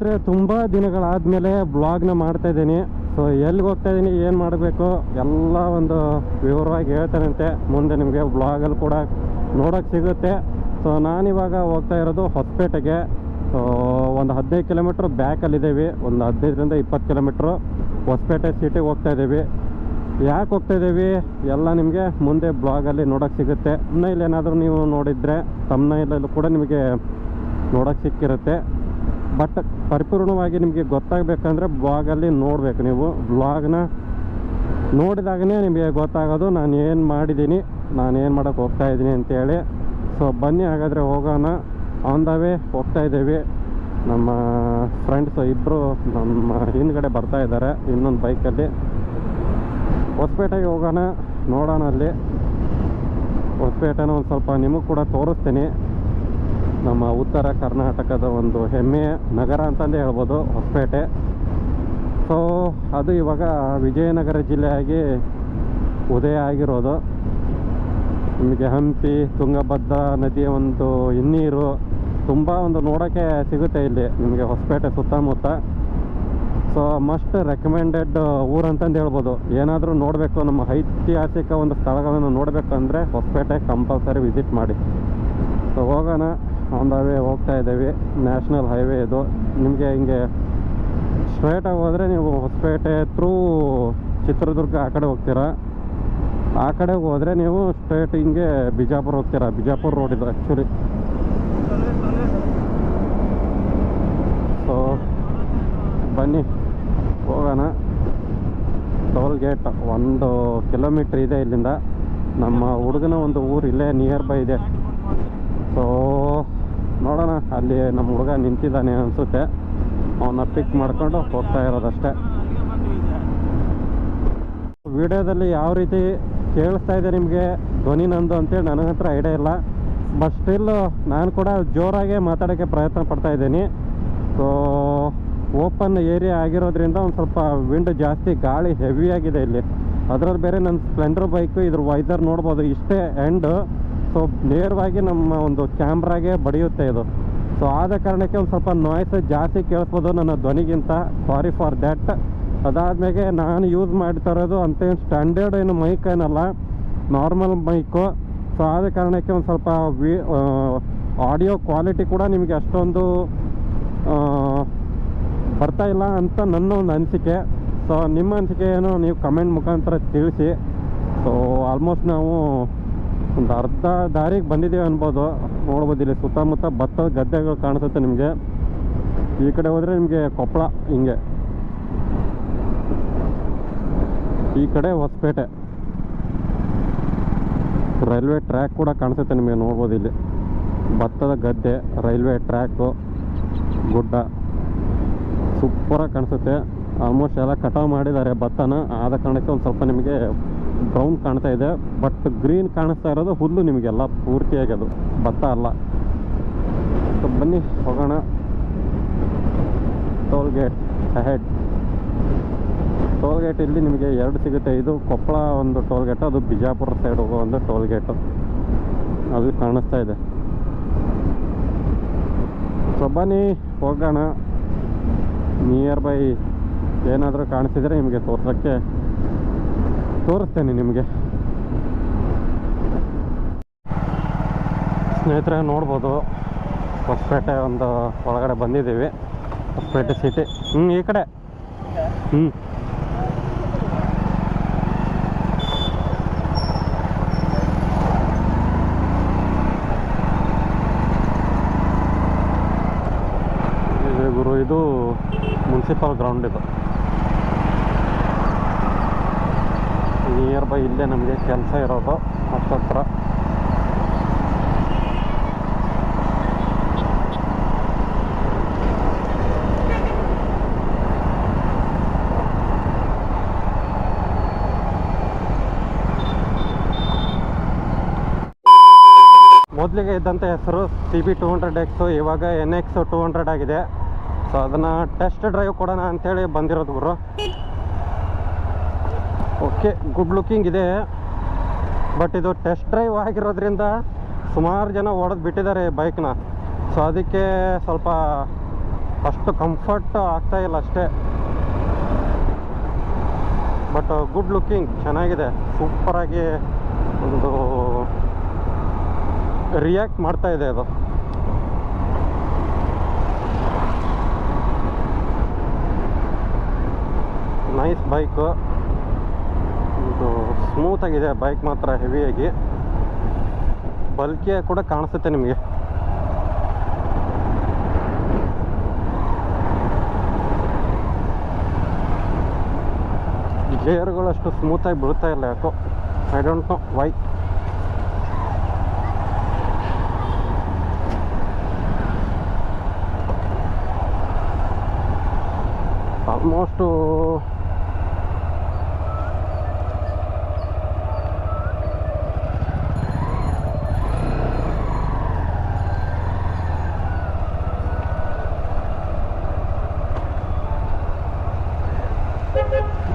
ಸ್ನೇಹಿತರೆ, ತುಂಬ ದಿನಗಳಾದಮೇಲೆ ಬ್ಲಾಗ್ನ ಮಾಡ್ತಾ ಇದ್ದೀನಿ. ಸೊ ಎಲ್ಲಿಗೆ ಹೋಗ್ತಾ ಇದ್ದೀನಿ, ಏನು ಮಾಡಬೇಕು, ಎಲ್ಲ ಒಂದು ವಿವರವಾಗಿ ಹೇಳ್ತಾನಂತೆ. ಮುಂದೆ ನಿಮಗೆ ಬ್ಲಾಗಲ್ಲಿ ಕೂಡ ನೋಡೋಕ್ಕೆ ಸಿಗುತ್ತೆ. ಸೊ ನಾನಿವಾಗ ಹೋಗ್ತಾ ಇರೋದು ಹೊಸಪೇಟೆಗೆ. ಸೊ ಒಂದು ಹದಿನೈದು ಕಿಲೋಮೀಟ್ರ್ ಬ್ಯಾಕಲ್ಲಿದ್ದೀವಿ. ಒಂದು ಹದಿನೈದರಿಂದ ಇಪ್ಪತ್ತು ಕಿಲೋಮೀಟ್ರು ಹೊಸಪೇಟೆ ಸಿಟಿಗೆ ಹೋಗ್ತಾ ಇದ್ದೀವಿ. ಯಾಕೆ ಹೋಗ್ತಾ ಇದ್ದೀವಿ? ಎಲ್ಲ ನಿಮಗೆ ಮುಂದೆ ಬ್ಲಾಗಲ್ಲಿ ನೋಡೋಕ್ಕೆ ಸಿಗುತ್ತೆ. ತಮ್ನೈಲ್ ಏನಾದರೂ ನೀವು ನೋಡಿದರೆ ತಮ್ನೈಲಲ್ಲೂ ಕೂಡ ನಿಮಗೆ ನೋಡೋಕ್ಕೆ ಸಿಕ್ಕಿರುತ್ತೆ. ಬಟ್ ಪರಿಪೂರ್ಣವಾಗಿ ನಿಮಗೆ ಗೊತ್ತಾಗಬೇಕಂದ್ರೆ ಬ್ಲಾಗಲ್ಲಿ ನೋಡಬೇಕು ನೀವು. ಬ್ಲಾಗ್ನ ನೋಡಿದಾಗನೇ ನಿಮಗೆ ಗೊತ್ತಾಗೋದು, ನಾನು ಏನು ಮಾಡಿದ್ದೀನಿ, ನಾನು ಏನು ಮಾಡೋಕ್ಕೆ ಹೋಗ್ತಾ ಇದ್ದೀನಿ ಅಂತೇಳಿ. ಸೊ ಬನ್ನಿ ಹಾಗಾದರೆ ಹೋಗೋಣ. ಆನ್ ದ ವೇ ಹೋಗ್ತಾ ಇದ್ದೀವಿ. ನಮ್ಮ ಫ್ರೆಂಡ್ಸ್ ಇಬ್ಬರು ನಮ್ಮ ಹಿಂದ್ಗಡೆ ಬರ್ತಾ ಇದ್ದಾರೆ, ಇನ್ನೊಂದು ಬೈಕಲ್ಲಿ ಹೊಸಪೇಟೆಗೆ ಹೋಗೋಣ, ನೋಡೋಣ ಅಲ್ಲಿ. ಹೊಸಪೇಟೆನ ಒಂದು ಸ್ವಲ್ಪ ನಿಮಗೆ ಕೂಡ ತೋರಿಸ್ತೀನಿ. ನಮ್ಮ ಉತ್ತರ ಕರ್ನಾಟಕದ ಒಂದು ಹೆಮ್ಮೆಯ ನಗರ ಅಂತಂದು ಹೇಳ್ಬೋದು, ಹೊಸಪೇಟೆ. ಸೊ ಅದು ಇವಾಗ ವಿಜಯನಗರ ಜಿಲ್ಲೆಯಾಗಿ ಉದಯ ಆಗಿರೋದು. ನಿಮಗೆ ಹಂಪಿ, ತುಂಗಭದ್ರಾ ನದಿಯ ಒಂದು ಹಿನ್ನೀರು ತುಂಬ ಒಂದು ನೋಡೋಕ್ಕೆ ಸಿಗುತ್ತೆ ಇಲ್ಲಿ, ನಿಮಗೆ ಹೊಸಪೇಟೆ ಸುತ್ತಮುತ್ತ. ಸೊ ಮಸ್ಟ್ ರೆಕಮೆಂಡೆಡ್ ಊರು ಅಂತಂದು ಹೇಳ್ಬೋದು. ಏನಾದರೂ ನೋಡಬೇಕು, ನಮ್ಮ ಐತಿಹಾಸಿಕ ಒಂದು ಸ್ಥಳಗಳನ್ನು ನೋಡಬೇಕಂದ್ರೆ ಹೊಸಪೇಟೆ ಕಂಪಲ್ಸರಿ ವಿಸಿಟ್ ಮಾಡಿ. ಸೊ ಹೋಗೋಣ. ಆನ್ ದ ವೇ ಹೋಗ್ತಾ ಇದ್ದೀವಿ. ನ್ಯಾಷನಲ್ ಹೈವೇ ಇದು. ನಿಮಗೆ ಹಿಂಗೆ ಸ್ಟ್ರೇಟಾಗಿ ಹೋದರೆ ನೀವು ಹೊಸಪೇಟೆ ಥ್ರೂ ಚಿತ್ರದುರ್ಗ ಆ ಕಡೆ ಹೋಗ್ತೀರಾ? ಆ ಕಡೆ ಹೋದರೆ ನೀವು ಸ್ಟ್ರೇಟ್ ಹಿಂಗೆ ಬಿಜಾಪುರ ಹೋಗ್ತೀರಾ? ಬಿಜಾಪುರ ರೋಡ್ ಇದು ಆ್ಯಕ್ಚುಲಿ ಸೊ ಬನ್ನಿ, ಹೋಗೋಣ. ಟೋಲ್ ಗೇಟ್ ಒಂದು ಕಿಲೋಮೀಟ್ರ್ ಇದೆ ಇಲ್ಲಿಂದ. ನಮ್ಮ ಹುಡುಗನ ಒಂದು ಊರು ಇಲ್ಲೇ ನಿಯರ್ ಬೈ ಇದೆ. ಸೊ ನೋಡೋಣ, ಅಲ್ಲಿ ನಮ್ಮ ಹುಡುಗ ನಿಂತಿದ್ದಾನೆ ಅನಿಸುತ್ತೆ. ಅವನ್ನ ಪಿಕ್ ಮಾಡ್ಕೊಂಡು ಹೋಗ್ತಾ ಇರೋದಷ್ಟೇ. ವಿಡಿಯೋದಲ್ಲಿ ಯಾವ ರೀತಿ ಕೇಳಿಸ್ತಾ ಇದೆ ನಿಮಗೆ? ಧ್ವನಿ ನಂದು ಅಂತೇಳಿ ನನಗೆ ಹತ್ರ ಐಡಿಯಾ ಇಲ್ಲ. ಬಟ್ ಸ್ಟಿಲ್ ನಾನು ಕೂಡ ಜೋರಾಗೆ ಮಾತಾಡೋಕ್ಕೆ ಪ್ರಯತ್ನ ಪಡ್ತಾ ಇದ್ದೀನಿ. ಸೊ ಓಪನ್ ಏರಿಯಾ ಆಗಿರೋದ್ರಿಂದ ಒಂದು ಸ್ವಲ್ಪ ವಿಂಡ್ ಜಾಸ್ತಿ, ಗಾಳಿ ಹೆವಿಯಾಗಿದೆ ಇಲ್ಲಿ. ಅದರಲ್ಲಿ ಬೇರೆ ನನ್ನ ಸ್ಪ್ಲೆಂಡರ್ ಬೈಕು ಇದ್ರ ವೈದರ್ ನೋಡ್ಬೋದು. ಇಷ್ಟೇ ಎಂಡ್ ಸೊ ನೇರವಾಗಿ ನಮ್ಮ ಒಂದು ಕ್ಯಾಮ್ರಾಗೆ ಬಡಿಯುತ್ತೆ ಇದು. ಸೊ ಆದ ಕಾರಣಕ್ಕೆ ಒಂದು ಸ್ವಲ್ಪ ನಾಯ್ಸ್ ಜಾಸ್ತಿ ಕೇಳಿಸ್ಬೋದು ನನ್ನ ಧ್ವನಿಗಿಂತ. ಸಾರಿ ಫಾರ್ ದ್ಯಾಟ್ ಅದಾದ್ಮೇಲೆ ನಾನು ಯೂಸ್ ಮಾಡ್ತಾ ಇರೋದು ಅಂತೇನು ಸ್ಟ್ಯಾಂಡರ್ಡ್ ಏನು ಮೈಕ್ ಏನಲ್ಲ ನಾರ್ಮಲ್ ಮೈಕು ಸೊ ಆದ ಕಾರಣಕ್ಕೆ ಒಂದು ಸ್ವಲ್ಪ ವಿ ಆಡಿಯೋ ಕ್ವಾಲಿಟಿ ಕೂಡ ನಿಮಗೆ ಅಷ್ಟೊಂದು ಬರ್ತಾ ಇಲ್ಲ ಅಂತ ನನ್ನ ಒಂದು ಅನಿಸಿಕೆ. ಸೊ ನಿಮ್ಮ ಅನಿಸಿಕೆ ಏನು ನೀವು ಕಮೆಂಟ್ ಮುಖಾಂತರ ತಿಳಿಸಿ. ಸೊ ಆಲ್ಮೋಸ್ಟ್ ನಾವು ಒಂದು ಅರ್ಧ ದಾರಿಗೆ ಬಂದಿದ್ದೀವಿ ಅನ್ಬೋದು. ನೋಡ್ಬೋದು ಇಲ್ಲಿ ಸುತ್ತಮುತ್ತ ಭತ್ತದ ಗದ್ದೆಗಳು ಕಾಣಿಸುತ್ತೆ ನಿಮಗೆ. ಈ ಕಡೆ ಹೋದರೆ ನಿಮಗೆ ಕೊಪ್ಪಳ ಹಿಂಗೆ. ಈ ಕಡೆ ಹೊಸಪೇಟೆ. ರೈಲ್ವೆ ಟ್ರ್ಯಾಕ್ ಕೂಡ ಕಾಣಿಸುತ್ತೆ ನಿಮಗೆ ನೋಡ್ಬೋದು ಇಲ್ಲಿ. ಭತ್ತದ ಗದ್ದೆ, ರೈಲ್ವೆ ಟ್ರ್ಯಾಕು, ಗುಡ್ಡ. ಸೂಪರಾಗಿ ಕಾಣಿಸುತ್ತೆ. ಆಲ್ಮೋಸ್ಟ್ ಎಲ್ಲ ಕಟಾವು ಮಾಡಿದ್ದಾರೆ ಭತ್ತನ. ಆದ ಕಾರಣಕ್ಕೆ ಒಂದು ಸ್ವಲ್ಪ ನಿಮಗೆ ಬ್ರೌನ್ ಕಾಣ್ತಾ ಇದೆ ಬಟ್ ಗ್ರೀನ್ ಕಾಣಿಸ್ತಾ ಇರೋದು ಹುಲ್ಲು ನಿಮಗೆಲ್ಲ ಪೂರ್ತಿಯಾಗಿ ಅದು. ಭತ್ತ ಅಲ್ಲ. ಬನ್ನಿ, ಹೋಗೋಣ. Toll gate head toll gate ಇಲ್ಲಿ ನಿಮಗೆ ಎರಡು ಸಿಗುತ್ತೆ. ಇದು ಕೊಪ್ಪಳ ಒಂದು ಟೋಲ್ ಗೇಟ್ ಅದು ಬಿಜಾಪುರ ಸೈಡ್ ಹೋಗೋ ಒಂದು ಟೋಲ್ ಗೇಟು ಅದು ಕಾಣಿಸ್ತಾ ಇದೆ. ಸೊ ಬನ್ನಿ, ಹೋಗೋಣ. ನಿಯರ್ ಬೈ ಏನಾದರೂ ಕಾಣಿಸಿದರೆ ನಿಮಗೆ ತೋರ್ಸೋಕ್ಕೆ ತೋರಿಸ್ತೇನೆ ನಿಮಗೆ. ಸ್ನೇಹಿತರೆ, ನೋಡ್ಬೋದು, ಹೊಸಪೇಟೆ ಒಂದು ಒಳಗಡೆ ಬಂದಿದ್ದೀವಿ, ಹೊಸಪೇಟೆ ಸಿಟಿ ಹ್ಞೂ ಈ ಕಡೆ. ಹ್ಞೂ ಇದು ಮುನ್ಸಿಪಲ್ ಗ್ರೌಂಡ್ ಇದು. ನಿಯರ್ ಬೈ ಇಲ್ಲೇ ನಮಗೆ ಕೆಲಸ ಇರೋದು ಹತ್ತತ್ರ ಮೊದಲಿಗೆ ಇದ್ದಂಥ ಹೆಸರು C B two hundred X ಇವಾಗ ಎನ್ ಎಕ್ಸ್ ಟು ಹಂಡ್ರೆಡ್ ಆಗಿದೆ. ಸೊ ಅದನ್ನು ಟೆಸ್ಟ್ ಡ್ರೈವ್ ಕೊಡೋಣ ಅಂಥೇಳಿ ಬಂದಿರೋದು ಗುರು ಓಕೆ ಗುಡ್ ಲುಕಿಂಗ್ ಇದೆ. ಬಟ್ ಇದು ಟೆಸ್ಟ್ ಡ್ರೈವ್ ಆಗಿರೋದ್ರಿಂದ ಸುಮಾರು ಜನ ಓಡೋದು ಬಿಟ್ಟಿದ್ದಾರೆ ಬೈಕ್ನ ಸೊ ಅದಕ್ಕೆ ಸ್ವಲ್ಪ ಅಷ್ಟು ಕಂಫರ್ಟ್ ಆಗ್ತಾ ಇಲ್ಲ ಅಷ್ಟೇ. ಬಟ್ ಗುಡ್ ಲುಕ್ಕಿಂಗ್ ಚೆನ್ನಾಗಿದೆ. ಸೂಪರಾಗಿ ಒಂದು ರಿಯಾಕ್ಟ್ ಮಾಡ್ತಾ ಇದೆ ಅದು. ನೈಸ್ ಬೈಕು ಇದು ಸ್ಮೂತ್ ಆಗಿದೆ ಬೈಕ್ ಮಾತ್ರ ಹೆವಿಯಾಗಿ ಬಲ್ಕಿಯಾಗಿ ಕೂಡ ಕಾಣಿಸುತ್ತೆ ನಿಮಗೆ. ಗೇರ್ಗಳು ಅಷ್ಟು ಸ್ಮೂತಾಗಿ ಬೀಳ್ತಾ ಇಲ್ಲ ಯಾಕೋ. I don't know why almost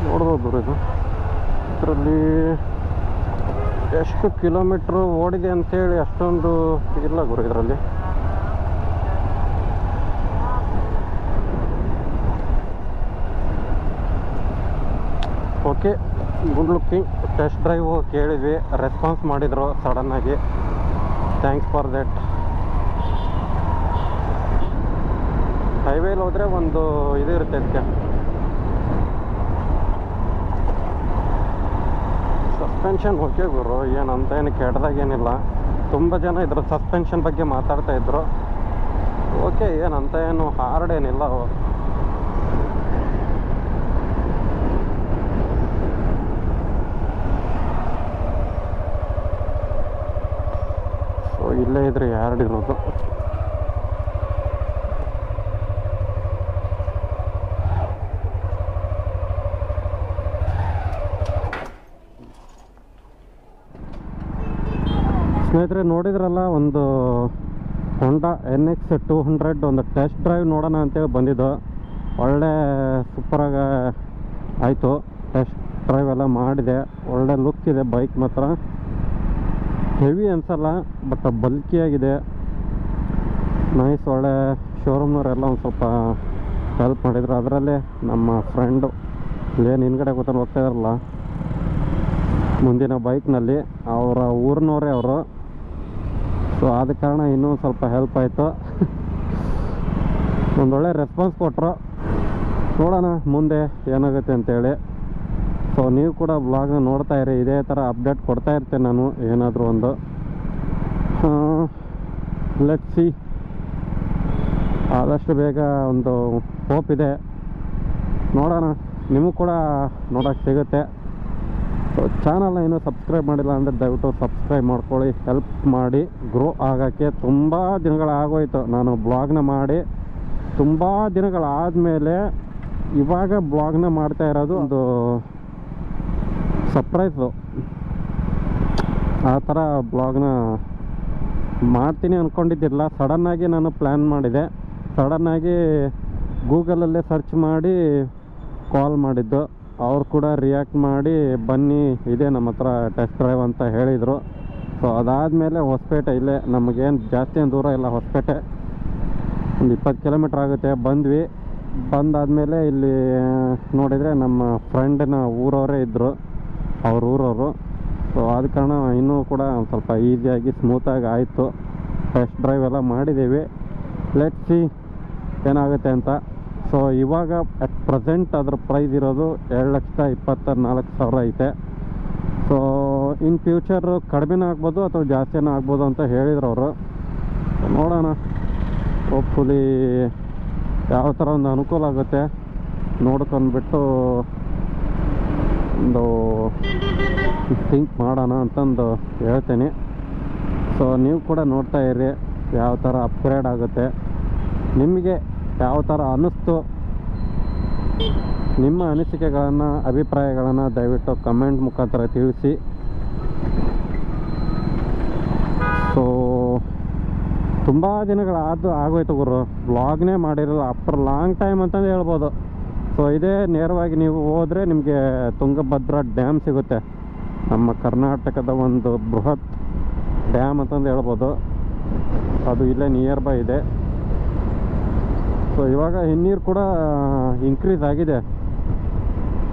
ನೋಡ್ಬೋದು ಗುರು ಇದು ಇದರಲ್ಲಿ ಎಷ್ಟು ಕಿಲೋಮೀಟ್ರ್ ಓಡಿದೆ ಅಂತೇಳಿ ಅಷ್ಟೊಂದು ಇಲ್ಲ ಗುರು ಇದರಲ್ಲಿ. Okay good looking test drive ಕೇಳಿದ್ವಿ. ರೆಸ್ಪಾನ್ಸ್ ಮಾಡಿದರು ಸಡನ್ನಾಗಿ ಥ್ಯಾಂಕ್ಸ್ ಫಾರ್ ದಟ್ ಹೈವೇಲಿ ಹೋದರೆ ಒಂದು ಇದು ಇರುತ್ತೆ ಅದಕ್ಕೆ. ಸಸ್ಪೆನ್ಷನ್ ಓಕೆ ಗುರು, ಏನಂತ ಏನು ಕೆಟ್ಟದಾಗೇನಿಲ್ಲ ತುಂಬ ಜನ ಇದ್ರ ಸಸ್ಪೆನ್ಷನ್ ಬಗ್ಗೆ ಮಾತಾಡ್ತಾ ಇದ್ರು. ಓಕೆ, ಏನಂತ ಏನು ಹಾರ್ಡ್ ಏನಿಲ್ಲ. ಸೊ ಇಲ್ಲೇ ಇದ್ರೆ ಯಾರ್ಡ್ ಇರೋದು? ಸ್ನೇಹಿತರೆ, ನೋಡಿದ್ರಲ್ಲ, ಒಂದು Honda N X two hundred ಒಂದು ಟೆಸ್ಟ್ ಡ್ರೈವ್ ನೋಡೋಣ ಅಂತೇಳಿ ಬಂದಿದ್ದು. ಒಳ್ಳೆ ಸೂಪರಾಗಿ ಆಯಿತು. ಟೆಸ್ಟ್ ಡ್ರೈವ್ ಎಲ್ಲ ಮಾಡಿದೆ. ಒಳ್ಳೆ ಲುಕ್ ಇದೆ ಬೈಕ್ ಮಾತ್ರ. ಹೆವಿ ಅನ್ಸಲ್ಲ ಬಟ್ ಬಲ್ಕಿಯಾಗಿದೆ ನೈಸ್ ಒಳ್ಳೆ ಶೋರೂಮ್ನವರೆಲ್ಲ ಒಂದು ಸ್ವಲ್ಪ ಹೆಲ್ಪ್ ಮಾಡಿದ್ರು. ಅದರಲ್ಲೇ ನಮ್ಮ ಫ್ರೆಂಡು ಏನು ಹಿಂದ್ಗಡೆ ಕೂತ್ಕೊಂಡು ಹೋಗ್ತಾ ಇದ್ರಲ್ಲ ಮುಂದಿನ ಬೈಕ್ನಲ್ಲಿ ಅವರ ಊರಿನವರೇ ಅವರು. ಸೊ ಆದ ಕಾರಣ ಇನ್ನೂ ಸ್ವಲ್ಪ ಹೆಲ್ಪ್ ಆಯಿತು. ಒಂದೊಳ್ಳೆ ರೆಸ್ಪಾನ್ಸ್ ಕೊಟ್ಟರು ನೋಡೋಣ, ಮುಂದೆ ಏನಾಗುತ್ತೆ ಅಂತೇಳಿ. ಸೊ ನೀವು ಕೂಡ ಬ್ಲಾಗ್ನ ನೋಡ್ತಾ ಇರಿ. ಇದೇ ಥರ ಅಪ್ಡೇಟ್ ಕೊಡ್ತಾ ಇರ್ತೇನೆ ನಾನು, ಏನಾದರೂ ಒಂದು. ಲೆಟ್ ಸಿ ಆದಷ್ಟು ಬೇಗ ಒಂದು ಹೋಪ್ ಇದೆ. ನೋಡೋಣ, ನಿಮಗೂ ಕೂಡ ನೋಡೋಕ್ಕೆ ಸಿಗುತ್ತೆ. ಸೊ ಚಾನಲ್ನ ಇನ್ನೂ ಸಬ್ಸ್ಕ್ರೈಬ್ ಮಾಡಿಲ್ಲ ಅಂದರೆ ದಯವಿಟ್ಟು ಸಬ್ಸ್ಕ್ರೈಬ್ ಮಾಡ್ಕೊಳ್ಳಿ. ಹೆಲ್ಪ್ ಮಾಡಿ. ಗ್ರೋ ಆಗೋಕ್ಕೆ ತುಂಬ ದಿನಗಳಾಗೋಯ್ತು ನಾನು ಬ್ಲಾಗ್ನ ಮಾಡಿ ತುಂಬ ದಿನಗಳಾದಮೇಲೆ ಇವಾಗ ಬ್ಲಾಗ್ನ ಮಾಡ್ತಾ ಇರೋದು ಒಂದು ಸರ್ಪ್ರೈಸು ಆ ಥರ ಬ್ಲಾಗ್ನ ಮಾಡ್ತೀನಿ ಅಂದ್ಕೊಂಡಿದ್ದಿಲ್ಲ ಸಡನ್ನಾಗಿ ನಾನು ಪ್ಲ್ಯಾನ್ ಮಾಡಿದೆ. ಸಡನ್ನಾಗಿ ಗೂಗಲಲ್ಲೇ ಸರ್ಚ್ ಮಾಡಿ ಕಾಲ್ ಮಾಡಿದ್ದು. ಅವ್ರು ಕೂಡ ರಿಯಾಕ್ಟ್ ಮಾಡಿ, ಬನ್ನಿ, ಇದೆ ನಮ್ಮ ಹತ್ರ ಟೆಸ್ಟ್ ಡ್ರೈವ್ ಅಂತ ಹೇಳಿದರು. ಸೊ ಅದಾದಮೇಲೆ ಹೊಸಪೇಟೆ ಇಲ್ಲೇ, ನಮಗೇನು ಜಾಸ್ತಿ ಏನು ದೂರ ಇಲ್ಲ ಹೊಸಪೇಟೆ. ಒಂದು ಇಪ್ಪತ್ತು ಕಿಲೋಮೀಟ್ರ್ ಆಗುತ್ತೆ, ಬಂದ್ವಿ. ಬಂದಾದಮೇಲೆ ಇಲ್ಲಿ, ನೋಡಿದರೆ ನಮ್ಮ ಫ್ರೆಂಡಿನ ಊರವರೇ ಇದ್ದರು ಅವ್ರ ಊರವರು. ಸೊ ಆದ ಕಾರಣ ಇನ್ನೂ ಕೂಡ ಒಂದು ಸ್ವಲ್ಪ ಈಸಿಯಾಗಿ ಸ್ಮೂತಾಗಿ ಆಯಿತು. ಟೆಸ್ಟ್ ಡ್ರೈವ್ ಎಲ್ಲ ಮಾಡಿದ್ದೀವಿ ಸಿ ಏನಾಗುತ್ತೆ ಅಂತ. ಸೊ ಇವಾಗ ಅಟ್ ಪ್ರೆಸೆಂಟ್ ಅದ್ರ ಪ್ರೈಸ್ ಇರೋದು ಎರಡು ಲಕ್ಷದ ಇಪ್ಪತ್ತ ನಾಲ್ಕು ಸಾವಿರ ಐತೆ. ಸೊ ಇನ್ ಫ್ಯೂಚರ್ ಕಡಿಮೆನೂ ಆಗ್ಬೋದು ಅಥವಾ ಜಾಸ್ತಿನೂ ಆಗ್ಬೋದು ಅಂತ ಹೇಳಿದ್ರು ಅವರು. ನೋಡೋಣ. ಹೋಪ್ಫುಲಿ ಯಾವ ಥರ ಒಂದು ಅನುಕೂಲ ಆಗುತ್ತೆ ನೋಡ್ಕೊಂಡ್ಬಿಟ್ಟು ಒಂದು ಥಿಂಕ್ ಮಾಡೋಣ ಅಂತಂದು ಹೇಳ್ತೀನಿ. ಸೊ ನೀವು ಕೂಡ ನೋಡ್ತಾ ಇರಿ ಯಾವ ಥರ ಅಪ್ಗ್ರೇಡ್ ಆಗುತ್ತೆ. ನಿಮಗೆ ಯಾವ ಥರ ಅನ್ನಿಸ್ತು? ನಿಮ್ಮ ಅನಿಸಿಕೆಗಳನ್ನು, ಅಭಿಪ್ರಾಯಗಳನ್ನು ದಯವಿಟ್ಟು ಕಮೆಂಟ್ ಮುಖಾಂತರ ತಿಳಿಸಿ. ಸೊ ತುಂಬ ದಿನಗಳಾದ ಆಗೋಯ್ತು ಗುರು. ಬ್ಲಾಗ್ನೇ ಮಾಡಿರಲ್ಲ ಆಫ್ಟರ್ ಲಾಂಗ್ ಟೈಮ್ ಅಂತಂದು ಹೇಳ್ಬೋದು. ಸೊ ಇದೇ ನೇರವಾಗಿ ನೀವು ಹೋದರೆ ನಿಮಗೆ ತುಂಗಭದ್ರಾ ಡ್ಯಾಮ್ ಸಿಗುತ್ತೆ. ನಮ್ಮ ಕರ್ನಾಟಕದ ಒಂದು ಬೃಹತ್ ಡ್ಯಾಮ್ ಅಂತಂದು ಹೇಳ್ಬೋದು. ಅದು ಇಲ್ಲೇ ನಿಯರ್ ಬೈ ಇದೆ. ಸೊ ಇವಾಗ ಹಿನ್ನೀರು ಕೂಡ ಇನ್ಕ್ರೀಸ್ ಆಗಿದೆ.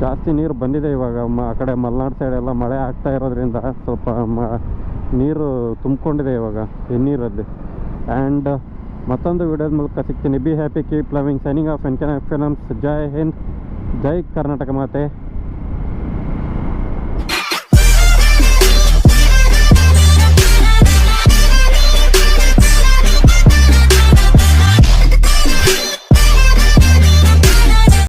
ಜಾಸ್ತಿ ನೀರು ಬಂದಿದೆ ಇವಾಗ. ಮ, ಆ ಕಡೆ ಮಲೆನಾಡು ಸೈಡ್ ಎಲ್ಲ ಮಳೆ ಆಗ್ತಾ ಇರೋದ್ರಿಂದ ಸ್ವಲ್ಪ, ಮ, ನೀರು ತುಂಬಿಕೊಂಡಿದೆ ಇವಾಗ ಹಿನ್ನೀರಲ್ಲಿ ಆ್ಯಂಡ್ ಮತ್ತೊಂದು ವಿಡಿಯೋದ ಮೂಲಕ ಸಿಗ್ತೀನಿ. Be happy keep loving signing off N films ಜೈ ಹಿಂದ್, ಜೈ ಕರ್ನಾಟಕ ಮಾತೆ.